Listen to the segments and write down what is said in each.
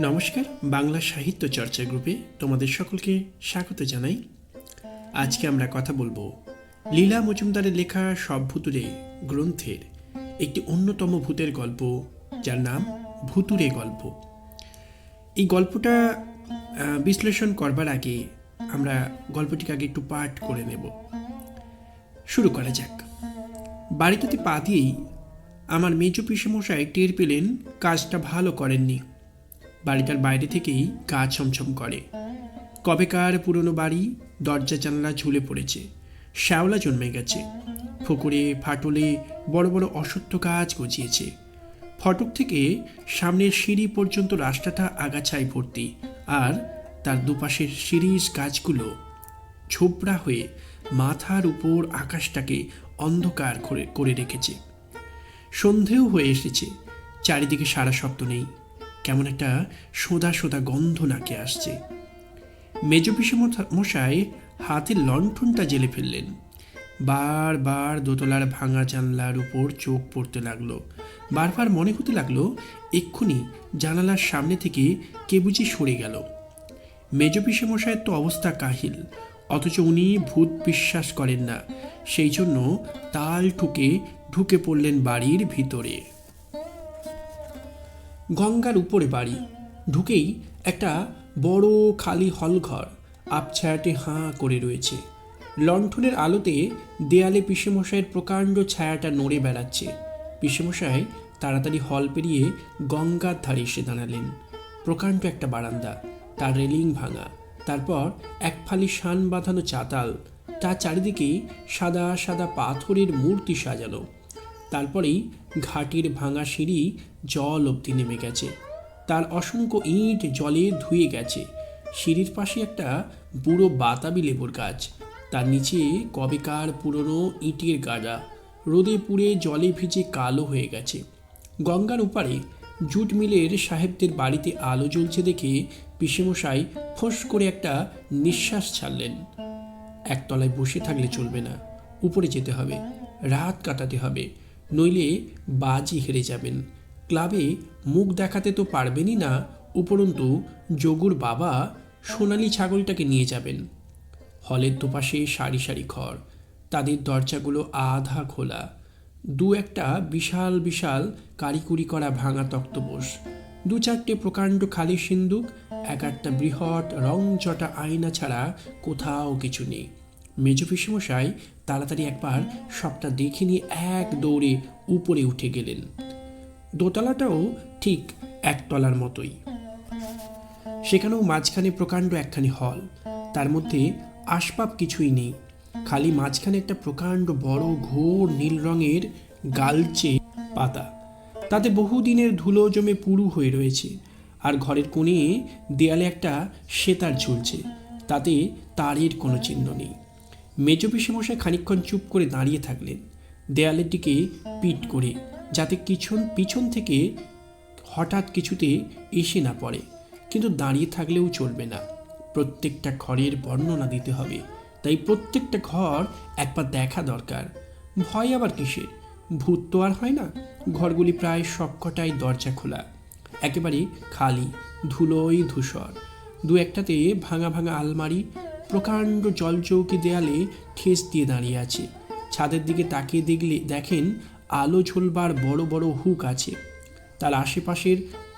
নমস্কার, বাংলা সাহিত্য চর্চা গ্রুপে তোমাদের সকলকে স্বাগত জানাই। আজকে আমরা কথা বলব লীলা মজুমদারের লেখা সব ভুতুরে গ্রন্থের একটি অন্যতম ভূতের গল্প, যার নাম ভুতুরে গল্প। এই গল্পটা বিশ্লেষণ করবার আগে আমরা গল্পটিকে আগে একটু পাঠ করে নেব। শুরু করা যাক। বাড়িটাতে পা দিয়েই আমার মেজো পিসেমশাই টের পেলেন কাজটা ভালো করেননি। বাড়িটার বাইরে থেকেই গা ছমছম করে। কবেকার পুরনো বাড়ি, দরজা জানলা ঝুলে পড়েছে, শ্যাওলা জন্মে গেছে। পুকুরে, ফাটলে বড় বড় অসত্য গাছ গজিয়েছে ফটক থেকে সামনের সিঁড়ি পর্যন্ত রাস্তাটা আগাছায় ভর্তি আর তার দুপাশের সিঁড়ির গাছগুলো ছোবড়া হয়ে মাথার উপর আকাশটাকে অন্ধকার করে করে রেখেছে। সন্ধেও হয়ে এসেছে, চারিদিকে সারা শব্দ নেই। কেমন একটা সোদা সোদা গন্ধ নাকে আসছে। মেজ মশাই হাতের লণ্ঠনটা জেলে ফেললেন। বারবার দোতলার ভাঙা জানলার উপর চোখ পড়তে লাগল। বারবার মনে হতে লাগল, এক্ষুনি জানালার সামনে থেকে কে বুঝি সরে গেল। মেজ পিসে মশাইয়ের তো অবস্থা কাহিল, অথচ উনি ভূত বিশ্বাস করেন না। সেই জন্য তাল ঠুকে ঢুকে পড়লেন বাড়ির ভিতরে। গঙ্গার উপরে বাড়ি। ঢুকেই একটা বড় খালি হলঘর আপছায়াটে হাঁ করে রয়েছে। লণ্ঠনের আলোতে দেয়ালে পিসেমশাইয়ের প্রকাণ্ড ছায়াটা নড়ে বেড়াচ্ছে। পিসেমশাই তাড়াতাড়ি হল পেরিয়ে গঙ্গার ধারে এসে দাঁড়ালেন। প্রকাণ্ড একটা বারান্দা, তার রেলিং ভাঙা, তারপর এক ফালি শান বাঁধানো চাতাল, তার চারিদিকে সাদা সাদা পাথরের মূর্তি সাজানো। তারপরেই ঘাটির ভাঙা সিঁড়ি জল অবধি নেমে গেছে। তার অসংখ্য ইট জলে ধুয়ে গেছে। সিঁড়ির পাশে একটা বুড়ো বাতাবি লেবুর গাছ। তার নিচে কবেকার পুরনো ইটের গাড়া রোদে পুড়ে জলে ভিজে কালো হয়ে গেছে। গঙ্গার উপারে জুট মিলের সাহেবদের বাড়িতে আলো জ্বলছে দেখে পিসেমশাই ফোঁস করে একটা নিঃশ্বাস ছাড়লেন। একতলায় বসে থাকলে চলবে না। উপরে যেতে হবে। রাত কাটাতে হবে। নইলে বাজি হেরে যাবেন। ক্লাবে মুখ দেখাতে তো পারবেনই না, উপরন্তু যোগুর বাবা সোনালি ছাগলটাকে নিয়ে যাবেন। হলের দুপাশে সারি সারি ঘর, তাদের দরজাগুলো আধা খোলা। দু একটা বিশাল বিশাল কারিকুরি করা ভাঙা তক্তবোস দু চারটে প্রকাণ্ড খালি সিন্দুক, এক একটা বৃহৎ রং চটা আয়না ছাড়া কোথাও কিছু নেই। মেজো পিসমশাই তাড়াতাড়ি একবার সবটা দেখে নিয়ে এক দৌড়ে উপরে উঠে গেলেন। দোতলাটাও ঠিক একতলার মতোই। সেখানেও মাঝখানে প্রকাণ্ড একখানি হল। তার মধ্যে আসবাব কিছুই নেই। খালি মাঝখানে একটা প্রকাণ্ড বড় ঘোর নীল রঙের গালচে পাতা। তাতে বহুদিনের ধুলো জমে পুরু হয়ে রয়েছে। আর ঘরের কোণে দেয়ালে একটা সেতার ঝুলছে। তাতে তারের কোনো চিহ্ন নেই। মেজ পিসেমশাই খানিকক্ষণ চুপ করে দাঁড়িয়ে থাকলেন। দেয়ালের দিকে পিট করে, যাতে কিছন পিছন থেকে হঠাৎ কিছুতে এসে না পড়ে। কিন্তু দাঁড়িয়ে থাকলেও চলবে না। প্রত্যেকটা ঘরের বর্ণনা দিতে হবে। তাই প্রত্যেকটা ঘর একবার দেখা দরকার। ভয় আবার কিসের? ভূত তো আর হয় না। ঘরগুলি প্রায় সবকটাই দরজা খোলা। একেবারে খালি ধুলোই ধূসর। দু একটাতে ভাঙা ভাঙা আলমারি প্রকাণ্ড জলচৌকি দেয়ালে ঠেস দিয়ে দাঁড়িয়ে আছে। ছাদের দিকে তাকিয়ে দেখলে দেখেন আলো ঝোলবার বড় বড় হুক আছে। তার আশেপাশের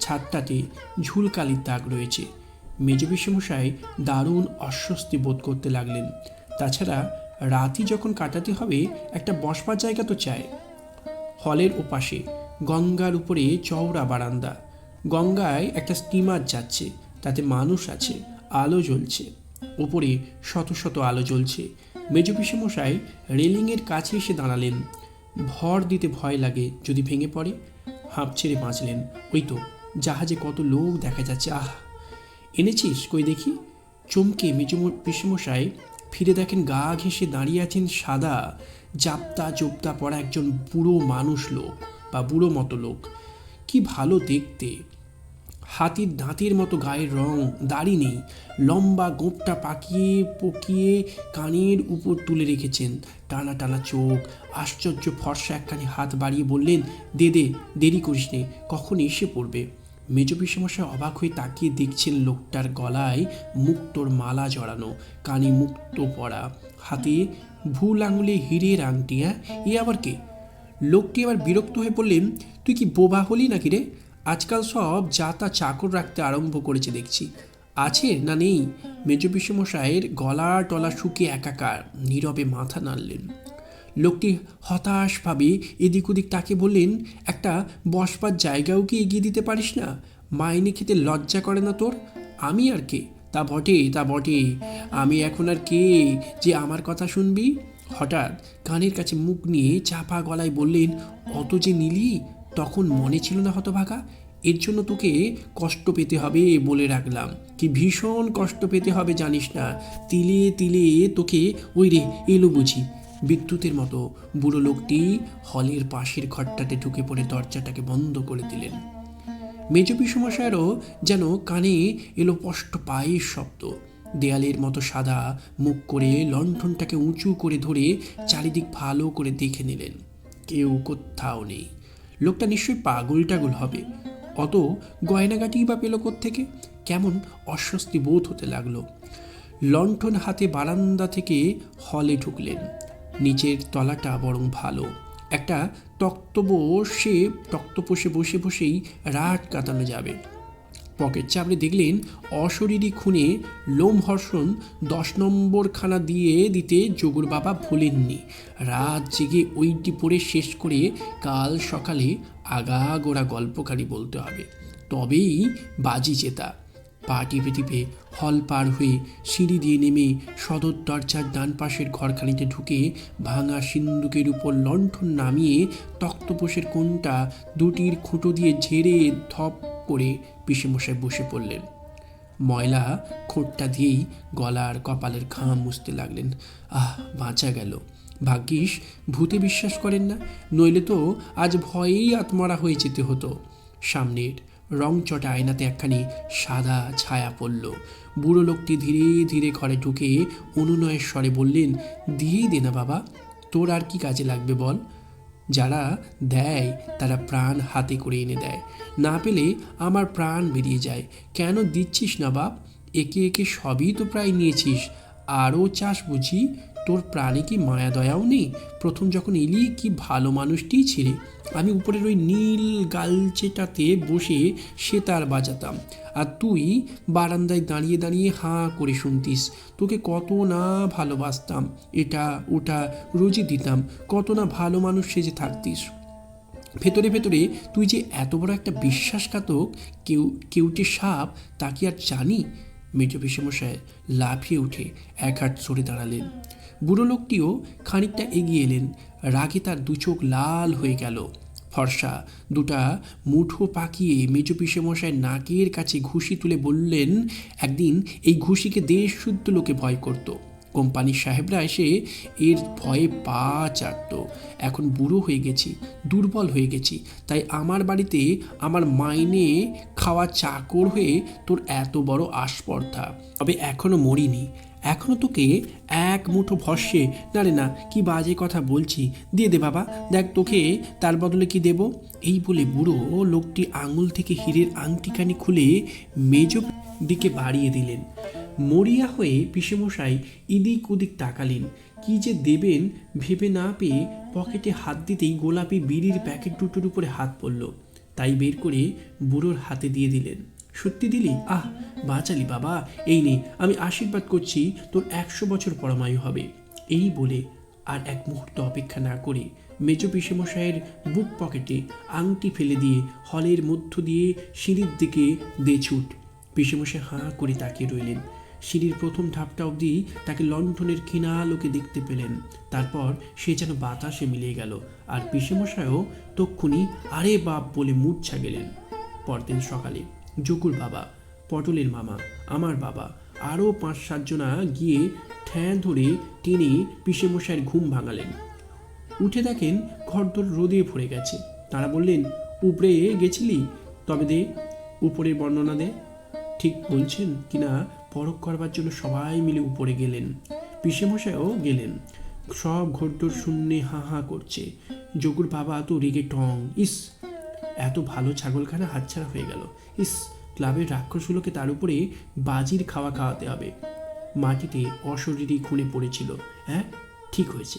ছাদটাতে ঝুলকালির দাগ রয়েছে। মেজবিশ্বমশাই দারুণ অস্বস্তি বোধ করতে লাগলেন। তাছাড়া রাতি যখন কাটাতে হবে, একটা বসবার জায়গা তো চায় হলের ওপাশে গঙ্গার উপরে চওড়া বারান্দা। গঙ্গায় একটা স্টিমার যাচ্ছে, তাতে মানুষ আছে, আলো জ্বলছে। ওপরে শত শত আলো জ্বলছে। মেজ মশাই রেলিংয়ের কাছে এসে দাঁড়ালেন। ভর দিতে ভয় লাগে যদি ভেঙে পড়ে। হাঁপ ছেড়ে বাঁচলেন। ওই তো, জাহাজে কত লোক দেখা যাচ্ছে। আহ! এনেছিস কই দেখি? চমকে মেজ পিসমশাই ফিরে দেখেন গা ঘেঁষে দাঁড়িয়ে আছেন সাদা, জাপ্তা চোপ্তা পড়া একজন বুড়ো মানুষ লোক বা বুড়ো মতো লোক। কি ভালো দেখতে। হাতির দাঁতের মতো গায়ের রং, দাড়ি নেই। লম্বা গোপটা পাকিয়ে পকিয়ে কানের উপর তুলে রেখেছেন। টানা টানা চোখ, আশ্চর্য ফর্সা একখানি হাত বাড়িয়ে বললেন, দে দে, দেরি করিস নে, কখন এসে পড়বে? মেজ পিসেমশাই অবাক হয়ে তাকিয়ে দেখছেন লোকটার গলায় মুক্তোর মালা জড়ানো, কানে মুক্ত পরা হাতে ভুল আঙুলে হিরের আংটি হ্যাঁ? এ আবার কে? লোকটি আবার বিরক্ত হয়ে বললেন, তুই কি বোবা হলি নাকি রে? আজকাল সব যা তা চাকর রাখতে আরম্ভ করেছে দেখছি। আছে না নেই? মেজ পিসেমশাইয়ের গলা টলা শুকিয়ে একাকার, নীরবে মাথা নাড়লেন। লোকটি হতাশভাবে এদিক ওদিক তাকে বললেন, একটা বসবার জায়গাও কি এগিয়ে দিতে পারিস না? মাইনে খেতে লজ্জা করে না তোর? আমি আর কে? তা বটে তা বটে। আমি এখন আর কে যে আমার কথা শুনবি? হঠাৎ কানের কাছে মুখ নিয়ে চাপা গলায় বললেন, অত যে নিলি তখন মনে ছিল না হতভাগা। এর জন্য তোকে কষ্ট পেতে হবে বলে রাখলাম। কি ভীষণ কষ্ট পেতে হবে জানিস না। তিলে তিলে তোকে ওই রে এলো বুঝি। বিদ্যুতের মতো বুড়ো লোকটি হলের পাশের ঘরটাতে ঢুকে পড়ে দরজাটাকে বন্ধ করে দিলেন। মেজ পিসমশায়েরও যেন কানে এলো স্পষ্ট পায়ের শব্দ। দেয়ালের মতো সাদা মুখ করে লণ্ঠনটাকে উঁচু করে ধরে চারিদিক ভালো করে দেখে নিলেন। কেউ কোথাও নেই। লোকটা নিশ্চয়ই পাগল টাগল হবে। অত গয়নাগাটি বা পেল থেকে কেমন অস্বস্তি বোধ হতে লাগল। লণ্ঠন হাতে বারান্দা থেকে হলে ঢুকলেন। নিচের তলাটা বরং ভালো। একটা তক্ত বসে তক্তপোষে বসে বসেই রাত কাটানো যাবে। পকেট। চাপড়ে দেখলেন, অশরীরী খুনে লোমহর্ষণ দশ নম্বর খানা দিয়ে দিতে যোগুর বাবা ভুলেননি। রাত জেগে ওইটি পড়ে শেষ করে কাল সকালে আগাগোড়া গল্পকারী বলতে হবে। তবেই বাজি জেতা। পা টিপে টিপে হল পার হয়ে সিঁড়ি দিয়ে নেমে সদর দরজার ডান পাশের ঘরখানিতে ঢুকে ভাঙা সিন্দুকের উপর লণ্ঠন নামিয়ে তক্তপোষের কোনটা দুটির খুঁটো দিয়ে ঝেড়ে ধপ করে পিসেমশাই বসে পড়লেন। ময়লা খোঁটটা দিয়েই গলার কপালের ঘাম মুছতে লাগলেন। আহ, বাঁচা গেল। ভাগ্যিস, ভূতে বিশ্বাস করেন না, নইলে তো আজ ভয়েই আত্মরা হয়ে যেতে হতো। সামনের রংচটা আয়নাতে একখানি সাদা ছায়া পড়ল। বুড়ো লোকটি ধীরে ধীরে ঘরে ঢুকে অনুনয়ের স্বরে বললেন দিয়েই দে না বাবা, তোর আর কি কাজে লাগবে বল? যারা দেয়, তারা প্রাণ হাতে করে এনে দেয়। না পেলে আমার প্রাণ বেরিয়ে যায়। কেন দিচ্ছিস না বাপ? একে একে সবই তো প্রায় নিয়েছিস। আরও চাষ বুঝি তোর প্রাণে কি মায়া, দয়াও নেই? প্রথম যখন এলি, কি ভালো মানুষটিই ছিঁড়ে আমি উপরের ওই নীল গালচেটাতে বসে সেতার বাজাতাম। আর তুই বারান্দায় দাঁড়িয়ে দাঁড়িয়ে হাঁ করে শুনতিস। তোকে কত না ভালোবাসতাম। এটা ওটা রোজই দিতাম। কত না ভালো মানুষ সেজে থাকতিস। ভেতরে ভেতরে তুই যে এত বড় একটা বিশ্বাসঘাতক, কেউ কেউটে সাপ, তা কি আর জানি? মেজ পিসেমশাই লাফিয়ে উঠে এক হাত সরে দাঁড়ালেন। বুড়ো লোকটিও খানিকটা এগিয়ে এলেন। রাগে তার দু চোখ লাল হয়ে গেল। ফর্সা দুটা মুঠো পাকিয়ে মেজ পিসেমশাই নাকের কাছে ঘুষি তুলে বললেন, একদিন এই ঘুষিকে দেশ শুদ্ধ লোকে ভয় করতো। কোম্পানির সাহেবরা এসে এর ভয়ে পা চাটত। এখন বুড়ো হয়ে গেছি, দুর্বল হয়ে গেছি। তাই আমার বাড়িতে আমার মাইনে খাওয়া চাকর হয়ে তোর এত বড় আস্পর্ধা। তবে এখনও মরিনি। এখনও তোকে এক মুঠো ভস্যে, না রে না, কি বাজে কথা বলছি, দিয়ে দে বাবা, দেখ তোকে তার বদলে কি দেব? এই বলে বুড়ো লোকটি আঙুল থেকে হীরের আংটিখানি খুলে মেজ দিকে বাড়িয়ে দিলেন। মরিয়া হয়ে পিসেমশাই ইদিক উদিক তাকালেন। কি যে দেবেন ভেবে না পেয়ে পকেটে হাত দিতেই গোলাপি বিড়ির প্যাকেট দুটোর উপরে হাত পড়ল। তাই বের করে বুড়োর হাতে দিয়ে দিলেন। সত্যি দিলি? আহ, বাঁচালি বাবা। এই নে, আমি আশীর্বাদ করছি তোর একশো বছর পরমায়ু হবে। এই বলে আর এক মুহূর্ত অপেক্ষা না করে মেজ পিসেমশাইয়ের বুক পকেটে আংটি ফেলে দিয়ে হলের মধ্য দিয়ে সিঁড়ির দিকে দে ছুট পিসেমশাই হাঁ করে তাকিয়ে রইলেন। সিঁড়ির প্রথম ধাপটা অবধি তাকে লণ্ঠনের ক্ষীণা আলোকে দেখতে পেলেন। তারপর সে যেন বাতাসে মিলিয়ে গেল আর পিসেমশাইও তক্ষুনি আরে বাপ বলে মূর্ছা গেলেন। পরদিন সকালে জকুর বাবা, পটলের মামা, আমার বাবা। আরও পাঁচ সাতজনা গিয়ে ঠ্যাঁ ধরে টেনে পিসেমশাইয়ের ঘুম ভাঙালেন। উঠে দেখেন ঘরদোর রোদে ভরে গেছে। তারা বললেন, উপরে গেছিলি? তবে দে উপরের বর্ণনা দে। ঠিক বলছেন কিনা, পরখ করবার জন্য সবাই মিলে উপরে গেলেন। পিসেমশাইও গেলেন। সব ঘরদোর শূন্যে হা হা করছে। যোগুর বাবা তো রেগে টং, ইস এত ভালো ছাগলখানা হাতছাড়া হয়ে গেল। ইস, ক্লাবের রাক্ষসগুলোকে তার উপরে বাজির খাওয়া খাওয়াতে হবে। মাটিতে অশরীরী খুনে পড়েছিল। হ্যাঁ ঠিক হয়েছে।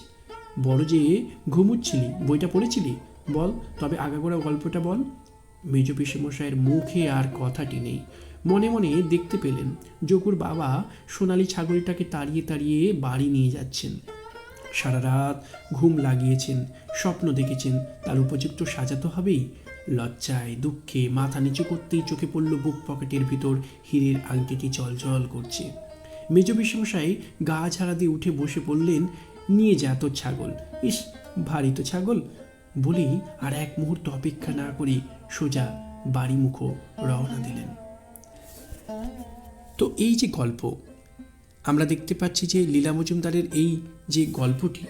বড় যে ঘুমুচ্ছিলি, বইটা পড়েছিলি? বল, তবে আগাগোড়া গল্পটা বল। মেজ পিসেমশাইয়ের মুখে আর কথাটি নেই। মনে মনে দেখতে পেলেন জগুর বাবা সোনালি ছাগলটাকে তাড়িয়ে তাড়িয়ে বাড়ি নিয়ে যাচ্ছেন। সারা রাত ঘুম লাগিয়েছেন, স্বপ্ন দেখেছেন, তার উপযুক্ত সাজা তো হবেই। লজ্জায়, দুঃখে, মাথা নিচু করতেই চোখে পড়ল বুক পকেটের ভিতর হীরের আংটিটি জল করছে। মেজ গা ঝাড়া দিয়ে উঠে বসে পড়লেন, নিয়ে যা তোর ছাগল। ইস, ভারী তো ছাগল। বলেই আর এক মুহূর্ত অপেক্ষা না করে সোজা বাড়ি মুখো রওনা দিলেন। তো এই যে গল্প আমরা দেখতে পাচ্ছি যে লীলা মজুমদারের এই যে গল্পটি,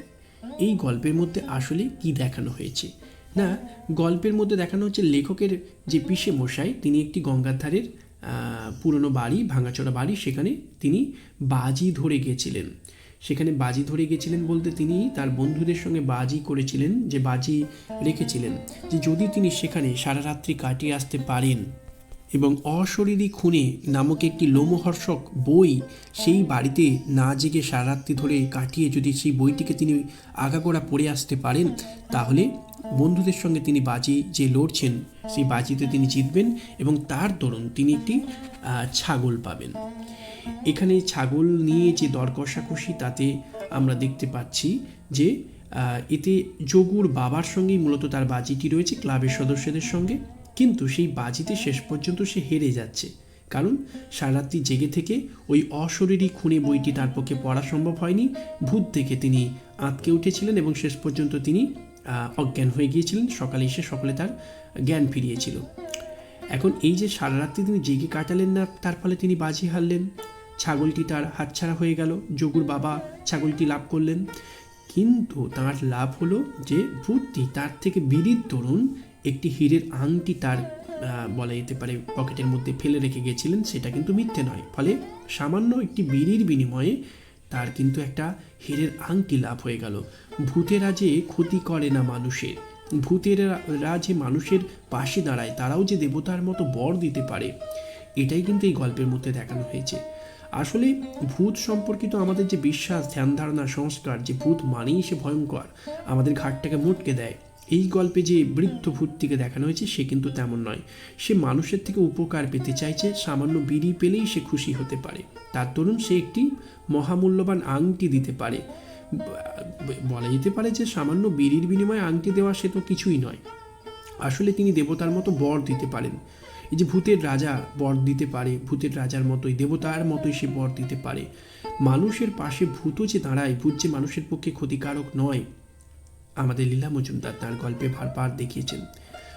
এই গল্পের মধ্যে আসলে কি দেখানো হয়েছে? না, গল্পের মধ্যে দেখানো হচ্ছে লেখকের যে পিসে মশাই, তিনি একটি গঙ্গার ধারের পুরনো বাড়ি, ভাঙাচোরা বাড়ি, সেখানে তিনি বাজি ধরে গেছিলেন। সেখানে বাজি ধরে গেছিলেন বলতে তিনি তার বন্ধুদের সঙ্গে বাজি করেছিলেন, যে বাজি রেখেছিলেন। যে যদি তিনি সেখানে সারা রাত্রি কাটিয়ে আসতে পারেন এবং অশরীরী খুনে নামক একটি লোমহর্ষক বই সেই বাড়িতে না জেগে সারারাত্রি ধরে কাটিয়ে যদি সেই বইটিকে তিনি আগাগোড়া পড়ে আসতে পারেন, তাহলে বন্ধুদের সঙ্গে তিনি বাজি যে লড়ছেন, সেই বাজিতে তিনি জিতবেন এবং তার দরুন তিনি একটি ছাগল পাবেন। এখানে ছাগল নিয়ে যে দর কষাকষি, তাতে আমরা দেখতে পাচ্ছি যে এতে যোগুর বাবার সঙ্গেই মূলত তার বাজিটি রয়েছে, ক্লাবের সদস্যদের সঙ্গে। কিন্তু সেই বাজিতে শেষ পর্যন্ত সে হেরে যাচ্ছে। কারণ সারারাত্রি জেগে থেকে ওই অশরীরী খুনে বইটি তার পক্ষে পড়া সম্ভব হয়নি। ভূত দেখে তিনি আঁতকে উঠেছিলেন এবং শেষ পর্যন্ত তিনি অজ্ঞান হয়ে গিয়েছিলেন। সকালে এসে সকলে তার জ্ঞান ফিরিয়েছিল। এখন এই যে সারারাত্রি তিনি জেগে কাটালেন না, তার ফলে তিনি বাজি হারলেন। ছাগলটি তার হাতছাড়া হয়ে গেল। যোগুর বাবা ছাগলটি লাভ করলেন। কিন্তু তার লাভ হলো যে ভূতটি তার থেকে বিড়ির দরুন একটি হীরের আংটি তার বলা যেতে পারে, পকেটের মধ্যে ফেলে রেখে গেছিলেন, সেটা কিন্তু মিথ্যে নয়। ফলে সামান্য একটি বিড়ির বিনিময়ে তার কিন্তু একটা হীরের আংটি লাভ হয়ে গেল। ভূতেরা যে ক্ষতি করে না মানুষের। ভূতেরা যে মানুষের পাশে দাঁড়ায়, তারাও যে দেবতার মতো বর দিতে পারে, এটাই কিন্তু এই গল্পের মধ্যে দেখানো হয়েছে। আসলে ভূত সম্পর্কিত আমাদের যে বিশ্বাস ধ্যান ধারণা সংস্কার, যে ভূত মানেই সে ভয়ঙ্কর। আমাদের ঘাটটাকে মুটকে দেয়। এই গল্পে যে বৃদ্ধ ভূতটিকে দেখানো হয়েছে, সে কিন্তু তেমন নয়। সে মানুষের থেকে উপকার পেতে চাইছে, সামান্য বিড়ি পেলেই সে খুশি হতে পারে। তার দরুন সে একটি মহামূল্যবান আংটি দিতে পারে। বলা যেতে পারে যে সামান্য বিড়ির বিনিময়ে আংটি দেওয়া সে তো কিছুই নয়। আসলে তিনি দেবতার মতো বর দিতে পারেন। এই যে ভূতের রাজা বর দিতে পারে, ভূতের রাজার মতোই, দেবতার মতোই সে বর দিতে পারে। মানুষের পাশে ভূতও যে দাঁড়ায়, ভূত যে মানুষের পক্ষে ক্ষতিকারক নয় আমাদের লীলা মজুমদার তার গল্পে ভারবার দেখিয়েছেন।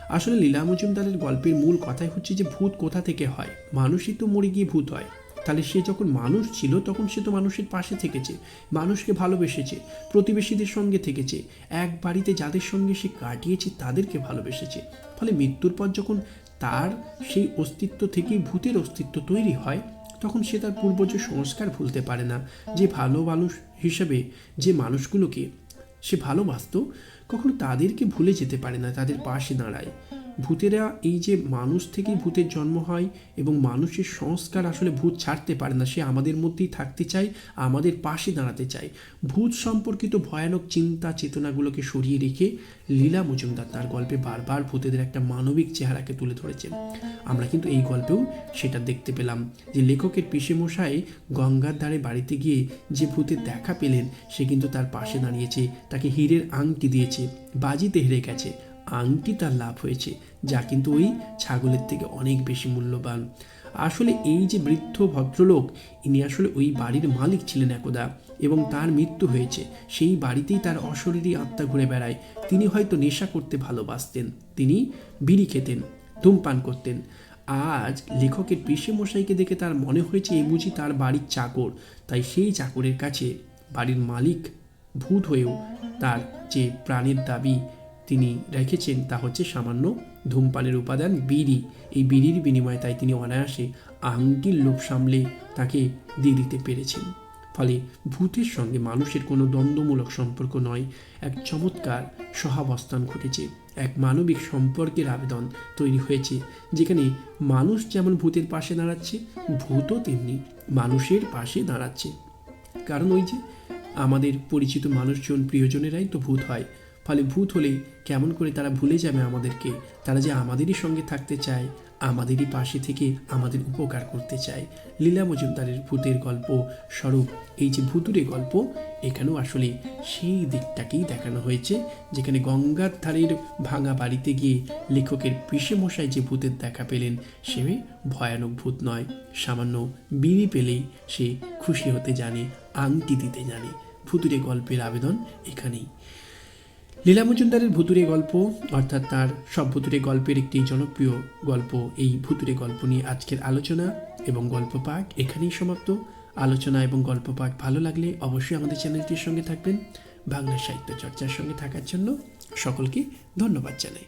আসলে লীলা মজুমদারের গল্পের মূল কথাই হচ্ছে যে ভূত কোথা থেকে হয়? মানুষই তো মরে গিয়ে ভূত হয়। তাহলে সে যখন মানুষ ছিল, তখন সে তো মানুষের পাশে থেকেছে, মানুষকে ভালোবেসেছে, প্রতিবেশীদের সঙ্গে থেকেছে, এক বাড়িতে যাদের সঙ্গে সে কাটিয়েছে, তাদেরকে ভালোবেসেছে। ফলে মৃত্যুর পর যখন তার সেই অস্তিত্ব থেকেই ভূতের অস্তিত্ব তৈরি হয়, তখন সে তার পূর্বজ সংস্কার ভুলতে পারে না। যে ভালো মানুষ হিসেবে যে মানুষগুলোকে সে ভালোবাসত কখনো তাদেরকে ভুলে যেতে পারে না তাদের পাশে দাঁড়ায়। ভূতেরা এই যে মানুষ থেকেই ভূতের জন্ম হয় এবং মানুষের সংস্কার আসলে ভূত ছাড়তে পারে না, সে আমাদের মধ্যেই থাকতে চায়, আমাদের পাশে দাঁড়াতে চায়। ভূত সম্পর্কিত ভয়ানক চিন্তা চেতনাগুলোকে সরিয়ে রেখে লীলা মজুমদার তার গল্পে বারবার ভূতেদের একটা মানবিক চেহারাকে তুলে ধরেছেন। আমরা কিন্তু এই গল্পেও সেটা দেখতে পেলাম যে লেখকের পিসে মশাই গঙ্গার ধারে বাড়িতে গিয়ে যে ভূতের দেখা পেলেন, সে কিন্তু তার পাশে দাঁড়িয়েছে, তাকে হীরের আংটি দিয়েছে, বাজিতে হেরে গেছে। আংটি তার লাভ হয়েছে, যা কিন্তু ওই ছাগলের থেকে অনেক বেশি মূল্যবান। আসলে এই যে বৃদ্ধ ভদ্রলোক, ইনি আসলে ওই বাড়ির মালিক ছিলেন একদা, এবং তার মৃত্যু হয়েছে। সেই বাড়িতেই তার অশরীরী আত্মা ঘুরে বেড়ায়। তিনি হয়তো নেশা করতে ভালোবাসতেন, তিনি বিড়ি খেতেন, ধূমপান করতেন। আজ লেখকের পিসে মশাইকে দেখে তার মনে হয়েছে এ বুঝি তার বাড়ির চাকর। তাই সেই চাকরের কাছে বাড়ির মালিক ভূত হয়েও তার যে প্রাণের দাবি তিনি রেখেছেন, তা হচ্ছে সামান্য ধূমপানের উপাদান বিড়ি। এই বিড়ির বিনিময়ে তাই তিনি অনায়াসে আংটির লোভ সামলে তাকে দিয়ে দিতে পেরেছেন। ফলে ভূতের সঙ্গে মানুষের কোনো দ্বন্দ্বমূলক সম্পর্ক নয়, এক চমৎকার সহাবস্থান ঘটেছে, এক মানবিক সম্পর্কের আবেদন তৈরি হয়েছে, যেখানে মানুষ যেমন ভূতের পাশে দাঁড়াচ্ছে, ভূতও তেমনি মানুষের পাশে দাঁড়াচ্ছে। কারণ ওই যে আমাদের পরিচিত মানুষজন, প্রিয়জনেরাই তো ভূত হয় ফলে ভূত হলে কেমন করে তারা ভুলে যাবে আমাদেরকে? তারা যে আমাদেরই সঙ্গে থাকতে চায়, আমাদেরই পাশে থেকে আমাদের উপকার করতে চায়। লীলা মজুমদারের ভূতের গল্প স্বরূপ এই যে ভূতুরে গল্প, এখানেও আসলে সেই দিকটাকেই দেখানো হয়েছে, যেখানে গঙ্গার ধারের ভাঙা বাড়িতে গিয়ে লেখকের মশাই যে ভূতের দেখা পেলেন, সে ভয়ানক ভূত নয়। সামান্য বিড়ি পেলেই সে খুশি হতে জানে, আংটি দিতে জানে। ভুতুরে গল্পের আবেদন এখানেই। লীলা মজুমদারের ভুতুরে গল্প, অর্থাৎ তার সব ভুতুরে গল্পের একটি জনপ্রিয় গল্প, এই ভুতুরে গল্প নিয়ে আজকের আলোচনা এবং গল্প পাঠ এখানেই সমাপ্ত। আলোচনা এবং গল্প পাঠ ভালো লাগলে অবশ্যই আমাদের চ্যানেলটির সঙ্গে থাকবেন। বাংলা সাহিত্য চর্চার সঙ্গে থাকার জন্য সকলকে ধন্যবাদ জানাই।